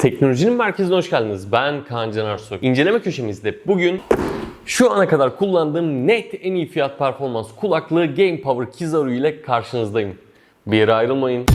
Teknolojinin merkezine hoş geldiniz. Ben Kaan Can Arsoy. İnceleme köşemizde bugün şu ana kadar kullandığım net en iyi fiyat performans kulaklığı Game Power Kizaru ile karşınızdayım. Bir yere ayrılmayın.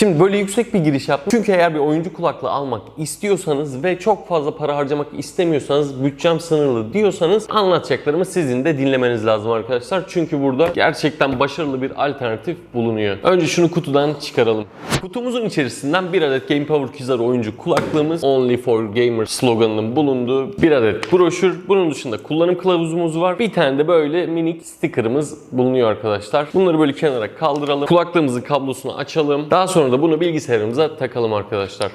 Şimdi böyle yüksek bir giriş yaptım. Çünkü eğer bir oyuncu kulaklığı almak istiyorsanız ve çok fazla para harcamak istemiyorsanız, bütçem sınırlı diyorsanız anlatacaklarımı sizin de dinlemeniz lazım arkadaşlar. Çünkü burada gerçekten başarılı bir alternatif bulunuyor. Önce şunu kutudan çıkaralım. Kutumuzun içerisinden bir adet Game Power Kizaru oyuncu kulaklığımız Only for Gamer sloganının bulunduğu bir adet broşür. Bunun dışında kullanım kılavuzumuz var. Bir tane de böyle minik stickerımız bulunuyor arkadaşlar. Bunları böyle kenara kaldıralım. Kulaklığımızın kablosunu açalım. Daha sonra da bunu bilgisayarımıza takalım arkadaşlar.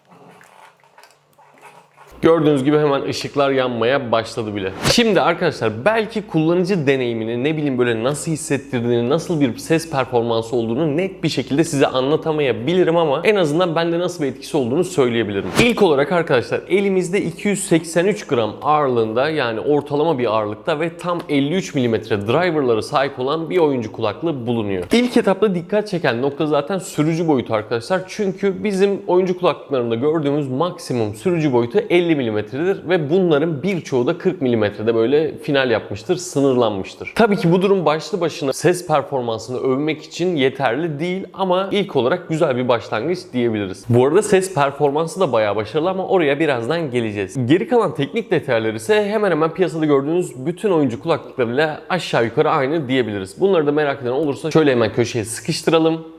Gördüğünüz gibi hemen ışıklar yanmaya başladı bile. Şimdi arkadaşlar belki kullanıcı deneyimini ne bileyim böyle nasıl hissettirdiğini, nasıl bir ses performansı olduğunu net bir şekilde size anlatamayabilirim ama en azından bende nasıl bir etkisi olduğunu söyleyebilirim. İlk olarak arkadaşlar elimizde 283 gram ağırlığında yani ortalama bir ağırlıkta ve tam 53 mm driverları sahip olan bir oyuncu kulaklığı bulunuyor. İlk etapta dikkat çeken nokta zaten sürücü boyutu arkadaşlar. Çünkü bizim oyuncu kulaklıklarında gördüğümüz maksimum sürücü boyutu 50 mm'dir ve bunların birçoğu da 40 mm'de böyle final yapmıştır, sınırlanmıştır. Tabii ki bu durum başlı başına ses performansını övmek için yeterli değil ama ilk olarak güzel bir başlangıç diyebiliriz. Bu arada ses performansı da bayağı başarılı ama oraya birazdan geleceğiz. Geri kalan teknik detaylar ise hemen hemen piyasada gördüğünüz bütün oyuncu kulaklıklarıyla aşağı yukarı aynı diyebiliriz. Bunları da merak eden olursa şöyle hemen köşeye sıkıştıralım.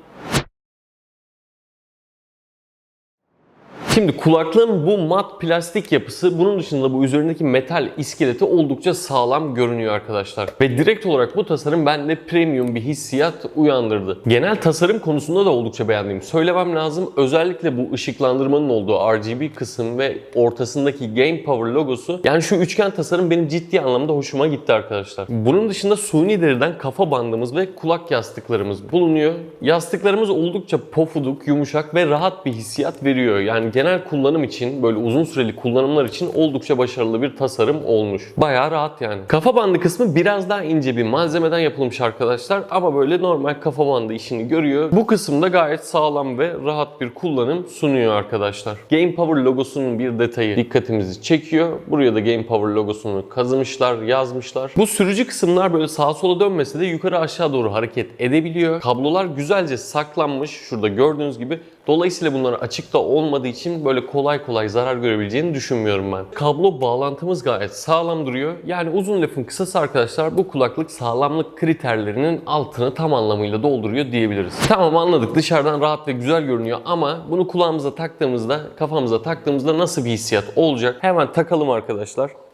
Şimdi kulaklığın bu mat plastik yapısı bunun dışında bu üzerindeki metal iskeleti oldukça sağlam görünüyor arkadaşlar. Ve direkt olarak bu tasarım bende premium bir hissiyat uyandırdı. Genel tasarım konusunda da oldukça beğendiğimi söylemem lazım. Özellikle bu ışıklandırmanın olduğu RGB kısım ve ortasındaki Game Power logosu yani şu üçgen tasarım benim ciddi anlamda hoşuma gitti arkadaşlar. Bunun dışında suni deriden kafa bandımız ve kulak yastıklarımız bulunuyor. Yastıklarımız oldukça pofuduk, yumuşak ve rahat bir hissiyat veriyor. Yani genel kullanım için böyle uzun süreli kullanımlar için oldukça başarılı bir tasarım olmuş. Bayağı rahat yani. Kafa bandı kısmı biraz daha ince bir malzemeden yapılmış arkadaşlar ama böyle normal kafa bandı işini görüyor. Bu kısımda gayet sağlam ve rahat bir kullanım sunuyor arkadaşlar. Game Power logosunun bir detayı dikkatimizi çekiyor. Buraya da Game Power logosunu kazımışlar, yazmışlar. Bu sürücü kısımlar böyle sağa sola dönmese de yukarı aşağı doğru hareket edebiliyor. Kablolar güzelce saklanmış. Şurada gördüğünüz gibi Dolayısıyla bunlar açıkta olmadığı için böyle kolay kolay zarar görebileceğini düşünmüyorum ben. Kablo bağlantımız gayet sağlam duruyor. Yani uzun lafın kısası arkadaşlar bu kulaklık sağlamlık kriterlerinin altını tam anlamıyla dolduruyor diyebiliriz. Tamam anladık dışarıdan rahat ve güzel görünüyor ama bunu kulağımıza taktığımızda, kafamıza taktığımızda nasıl bir hissiyat olacak? Hemen takalım arkadaşlar.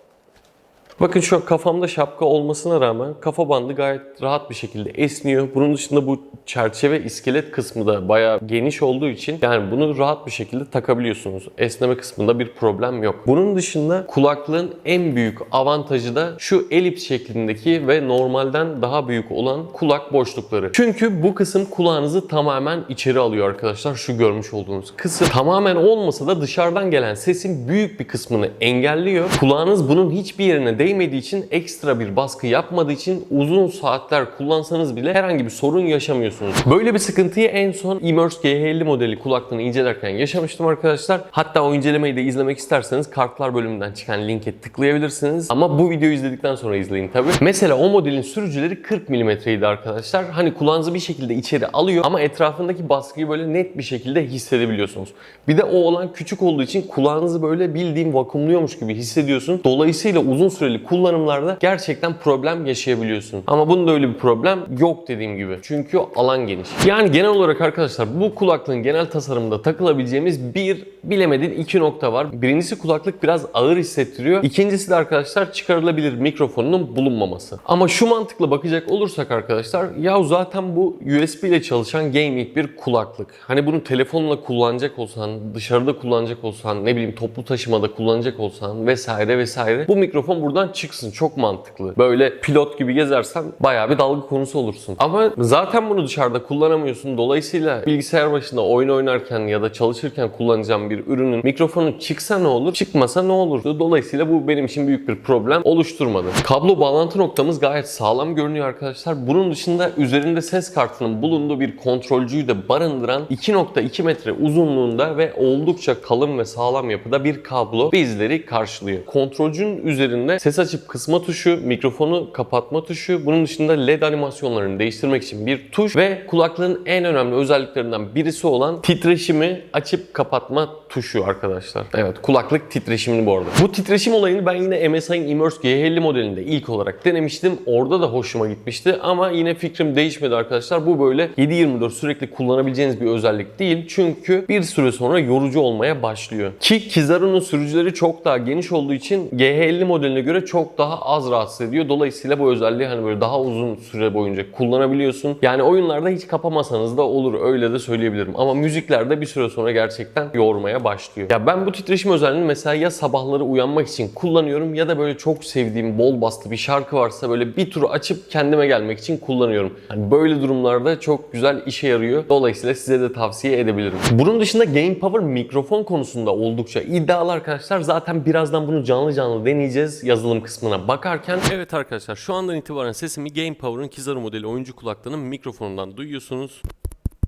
Bakın şu kafamda şapka olmasına rağmen kafa bandı gayet rahat bir şekilde esniyor. Bunun dışında bu çerçeve iskelet kısmı da bayağı geniş olduğu için yani bunu rahat bir şekilde takabiliyorsunuz. Esneme kısmında bir problem yok. Bunun dışında kulaklığın en büyük avantajı da şu elips şeklindeki ve normalden daha büyük olan kulak boşlukları. Çünkü bu kısım kulağınızı tamamen içeri alıyor arkadaşlar. Şu görmüş olduğunuz kısım tamamen olmasa da dışarıdan gelen sesin büyük bir kısmını engelliyor. Kulağınız bunun hiçbir yerine değmediği için ekstra bir baskı yapmadığı için uzun saatler kullansanız bile herhangi bir sorun yaşamıyorsunuz. Böyle bir sıkıntıyı en son Immerse G50 modeli kulaklığını incelerken yaşamıştım arkadaşlar. Hatta o incelemeyi de izlemek isterseniz kartlar bölümünden çıkan linke tıklayabilirsiniz. Ama bu videoyu izledikten sonra izleyin tabi. Mesela o modelin sürücüleri 40 mm'ydi arkadaşlar. Hani kulağınızı bir şekilde içeri alıyor ama etrafındaki baskıyı böyle net bir şekilde hissedebiliyorsunuz. Bir de o olan küçük olduğu için kulağınızı böyle bildiğin vakumluyormuş gibi hissediyorsun. Dolayısıyla uzun süreli kullanımlarda gerçekten problem yaşayabiliyorsun. Ama bunda öyle bir problem yok dediğim gibi. Çünkü alan geniş. Yani genel olarak arkadaşlar bu kulaklığın genel tasarımında takılabileceğimiz bir bilemedin iki nokta var. Birincisi kulaklık biraz ağır hissettiriyor. İkincisi de arkadaşlar çıkarılabilir mikrofonunun bulunmaması. Ama şu mantıkla bakacak olursak arkadaşlar ya zaten bu USB ile çalışan gaming bir kulaklık. Hani bunu telefonla kullanacak olsan, dışarıda kullanacak olsan, ne bileyim toplu taşımada kullanacak olsan vesaire vesaire bu mikrofon buradan buradan çıksın. Çok mantıklı. Böyle pilot gibi gezersen bayağı bir dalga konusu olursun. Ama zaten bunu dışarıda kullanamıyorsun. Dolayısıyla bilgisayar başında oyun oynarken ya da çalışırken kullanacağım bir ürünün mikrofonu çıksa ne olur, çıkmasa ne olur? Dolayısıyla bu benim için büyük bir problem oluşturmadı. Kablo bağlantı noktamız gayet sağlam görünüyor arkadaşlar. Bunun dışında üzerinde ses kartının bulunduğu bir kontrolcüyü de barındıran 2.2 metre uzunluğunda ve oldukça kalın ve sağlam yapıda bir kablo bizleri karşılıyor. Kontrolcünün üzerinde ses açıp kısma tuşu, mikrofonu kapatma tuşu, bunun dışında LED animasyonlarını değiştirmek için bir tuş ve kulaklığın en önemli özelliklerinden birisi olan titreşimi açıp kapatma tuşu arkadaşlar. Evet kulaklık titreşimini bu arada. Bu titreşim olayını ben yine MSI'nin Immerse G50 modelinde ilk olarak denemiştim. Orada da hoşuma gitmişti ama yine fikrim değişmedi arkadaşlar. Bu böyle 7-24 sürekli kullanabileceğiniz bir özellik değil. Çünkü bir süre sonra yorucu olmaya başlıyor. Ki Kizaru'nun sürücüleri çok daha geniş olduğu için G50 modeline göre çok daha az rahatsız ediyor. Dolayısıyla bu özelliği hani böyle daha uzun süre boyunca kullanabiliyorsun. Yani oyunlarda hiç kapamasanız da olur öyle de söyleyebilirim. Ama müziklerde bir süre sonra gerçekten yormaya başlıyor. Ya ben bu titreşim özelliğini mesela ya sabahları uyanmak için kullanıyorum ya da böyle çok sevdiğim bol baslı bir şarkı varsa böyle bir turu açıp kendime gelmek için kullanıyorum. Yani böyle durumlarda çok güzel işe yarıyor. Dolayısıyla size de tavsiye edebilirim. Bunun dışında Gain Power mikrofon konusunda oldukça iddialı arkadaşlar. Zaten birazdan bunu canlı canlı deneyeceğiz yazılım kısmına bakarken. Evet arkadaşlar şu andan itibaren sesimi Gain Power'ın Kizaru modeli oyuncu kulaklığının mikrofonundan duyuyorsunuz.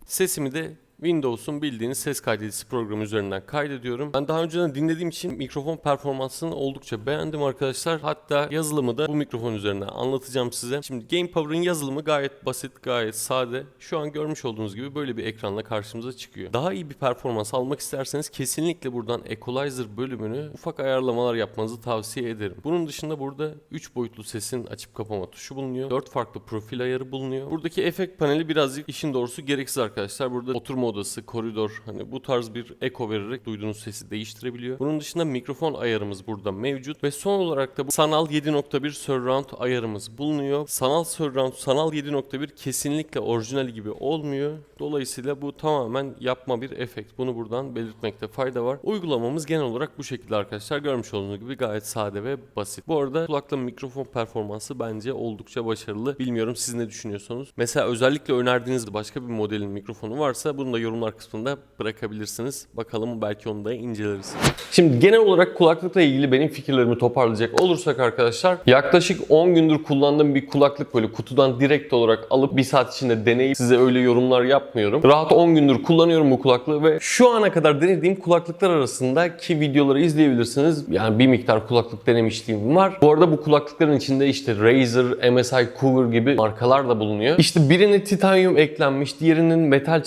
Sesimi de Windows'un bildiğiniz ses kaydedicisi programı üzerinden kaydediyorum. Ben daha önceden dinlediğim için mikrofon performansını oldukça beğendim arkadaşlar. Hatta yazılımı da bu mikrofon üzerinden anlatacağım size. Şimdi Game Power'ın yazılımı gayet basit, gayet sade. Şu an görmüş olduğunuz gibi böyle bir ekranla karşımıza çıkıyor. Daha iyi bir performans almak isterseniz kesinlikle buradan Equalizer bölümünü ufak ayarlamalar yapmanızı tavsiye ederim. Bunun dışında burada 3 boyutlu sesin açıp kapama tuşu bulunuyor. 4 farklı profil ayarı bulunuyor. Buradaki efekt paneli birazcık işin doğrusu gereksiz arkadaşlar. Burada oturma odası, koridor hani bu tarz bir eko vererek duyduğunuz sesi değiştirebiliyor. Bunun dışında mikrofon ayarımız burada mevcut ve son olarak da bu sanal 7.1 surround ayarımız bulunuyor. Sanal surround, sanal 7.1 kesinlikle orijinali gibi olmuyor. Dolayısıyla bu tamamen yapma bir efekt. Bunu buradan belirtmekte fayda var. Uygulamamız genel olarak bu şekilde arkadaşlar. Görmüş olduğunuz gibi gayet sade ve basit. Bu arada kulaklığın mikrofon performansı bence oldukça başarılı. Bilmiyorum siz ne düşünüyorsunuz? Mesela özellikle önerdiğiniz başka bir modelin mikrofonu varsa bunu da yorumlar kısmında bırakabilirsiniz. Bakalım belki onu da inceleriz. Şimdi genel olarak kulaklıkla ilgili benim fikirlerimi toparlayacak olursak arkadaşlar yaklaşık 10 gündür kullandığım bir kulaklık böyle kutudan direkt olarak alıp bir saat içinde deneyip size öyle yorumlar yapmıyorum. Rahat 10 gündür kullanıyorum bu kulaklığı ve şu ana kadar denediğim kulaklıklar arasında ki videoları izleyebilirsiniz. Yani bir miktar kulaklık denemişliğim var. Bu arada bu kulaklıkların içinde işte Razer, MSI Cougar gibi markalar da bulunuyor. İşte birine titanyum eklenmiş, diğerinin metal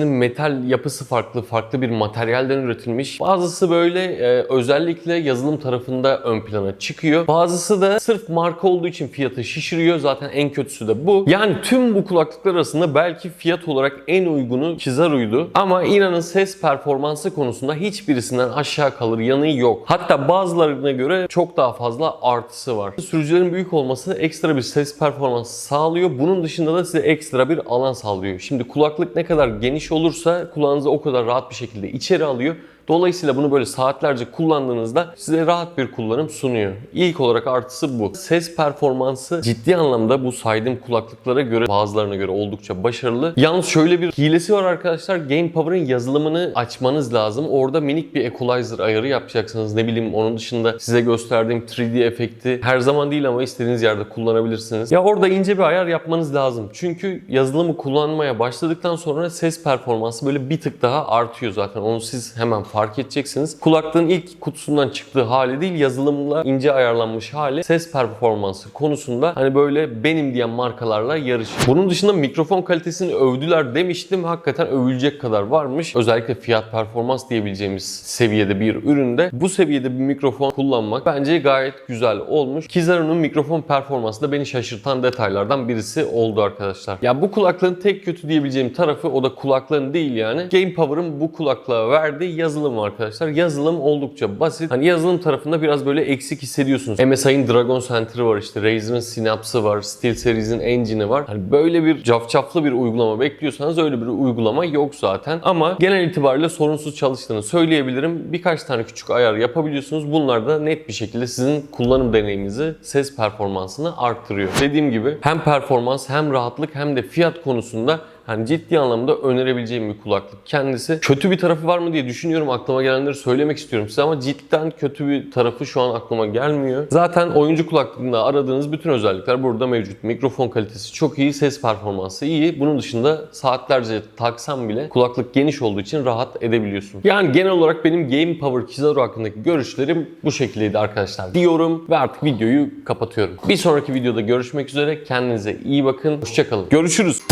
çerçevesinin metal yapısı farklı, farklı bir materyalden üretilmiş. Bazısı böyle e, özellikle yazılım tarafında ön plana çıkıyor. Bazısı da sırf marka olduğu için fiyatı şişiriyor. Zaten en kötüsü de bu. Yani tüm bu kulaklıklar arasında belki fiyat olarak en uygunu Kizaru'ydu. Ama inanın ses performansı konusunda hiçbirisinden aşağı kalır yanı yok. Hatta bazılarına göre çok daha fazla artısı var. Sürücülerin büyük olması ekstra bir ses performansı sağlıyor. Bunun dışında da size ekstra bir alan sağlıyor. Şimdi kulaklık ne kadar geniş olursa kulağınızı o kadar rahat bir şekilde içeri alıyor. Dolayısıyla bunu böyle saatlerce kullandığınızda size rahat bir kullanım sunuyor. İlk olarak artısı bu. Ses performansı ciddi anlamda bu saydığım kulaklıklara göre bazılarına göre oldukça başarılı. Yalnız şöyle bir hilesi var arkadaşlar. Game Power'ın yazılımını açmanız lazım. Orada minik bir equalizer ayarı yapacaksınız. Ne bileyim onun dışında size gösterdiğim 3D efekti her zaman değil ama istediğiniz yerde kullanabilirsiniz. Ya orada ince bir ayar yapmanız lazım. Çünkü yazılımı kullanmaya başladıktan sonra ses performansı böyle bir tık daha artıyor zaten. Onu siz hemen fark edeceksiniz. Kulaklığın ilk kutusundan çıktığı hali değil, yazılımla ince ayarlanmış hali ses performansı konusunda hani böyle benim diyen markalarla yarış. Bunun dışında mikrofon kalitesini övdüler demiştim. Hakikaten övülecek kadar varmış. Özellikle fiyat performans diyebileceğimiz seviyede bir üründe bu seviyede bir mikrofon kullanmak bence gayet güzel olmuş. Kizaru'nun mikrofon performansı da beni şaşırtan detaylardan birisi oldu arkadaşlar. Ya bu kulaklığın tek kötü diyebileceğim tarafı o da kulaklığın değil yani. Game Power'ın bu kulaklığa verdiği yazılım yazılım arkadaşlar. Yazılım oldukça basit. Hani yazılım tarafında biraz böyle eksik hissediyorsunuz. MSI'ın Dragon Center'ı var işte, Razer'ın Synapse'ı var, SteelSeries'in Engine'i var. Hani böyle bir cafcaflı bir uygulama bekliyorsanız öyle bir uygulama yok zaten. Ama genel itibariyle sorunsuz çalıştığını söyleyebilirim. Birkaç tane küçük ayar yapabiliyorsunuz. Bunlar da net bir şekilde sizin kullanım deneyiminizi, ses performansını arttırıyor. Dediğim gibi hem performans hem rahatlık hem de fiyat konusunda hani ciddi anlamda önerebileceğim bir kulaklık. Kendisi kötü bir tarafı var mı diye düşünüyorum. Aklıma gelenleri söylemek istiyorum size ama cidden kötü bir tarafı şu an aklıma gelmiyor. Zaten oyuncu kulaklığında aradığınız bütün özellikler burada mevcut. Mikrofon kalitesi çok iyi, ses performansı iyi. Bunun dışında saatlerce taksam bile kulaklık geniş olduğu için rahat edebiliyorsun. Yani genel olarak benim Game Power Kizaru hakkındaki görüşlerim bu şekildeydi arkadaşlar. Diyorum ve artık videoyu kapatıyorum. Bir sonraki videoda görüşmek üzere. Kendinize iyi bakın. Hoşçakalın. Görüşürüz.